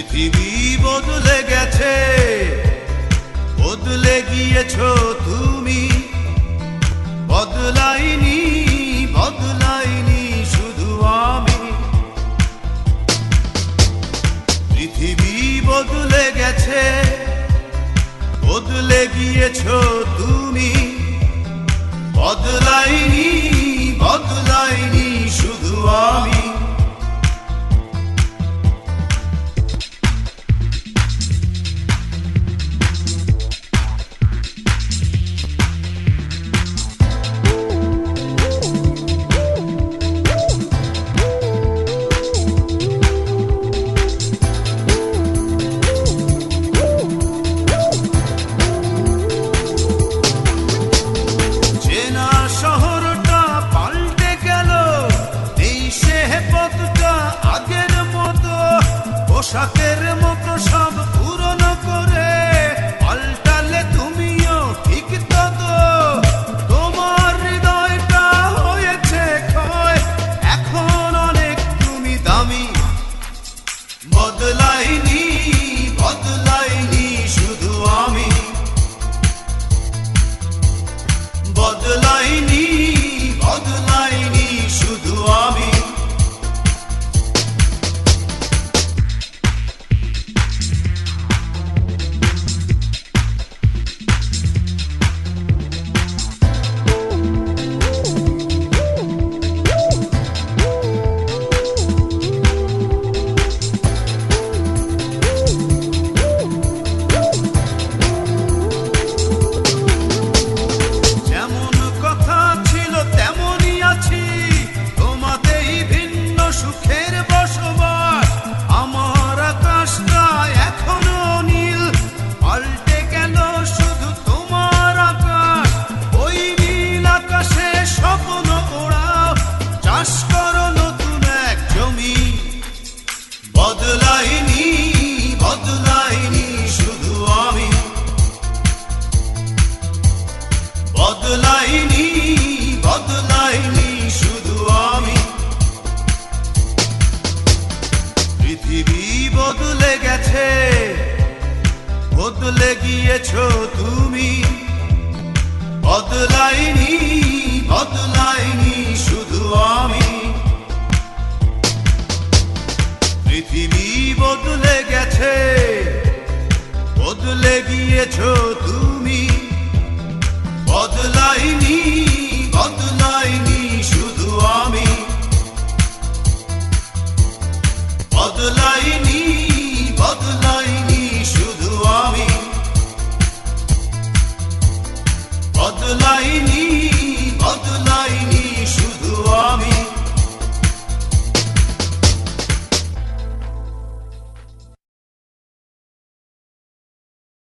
পৃথিবী বদলে গেছে। বদলে গিয়েছ তুমি। বদলাইনি বদলাইনি শুধু আমি। পৃথিবী বদলে গেছে। বদলে গিয়েছ তুমি। বদলাইনি পোশাকের মতো সব পূরণ করে পাল্টালে তুমিও ঠিক তত তোমার হৃদয়টা হয়েছে ক্ষয়, এখন অনেক তুমি দামি। বদলাইনি ছেড়ে বদলে গিয়েছ তুমি। বদলাইনি বদলাইনি শুধু আমি। পৃথিবী বদলে গেছে, বদলে গিয়েছ তুমি। বদলাইনি বদলাইনি শুধু আমি। বদলাইনি বদলাইনি বদলাইনি শুধু আমি।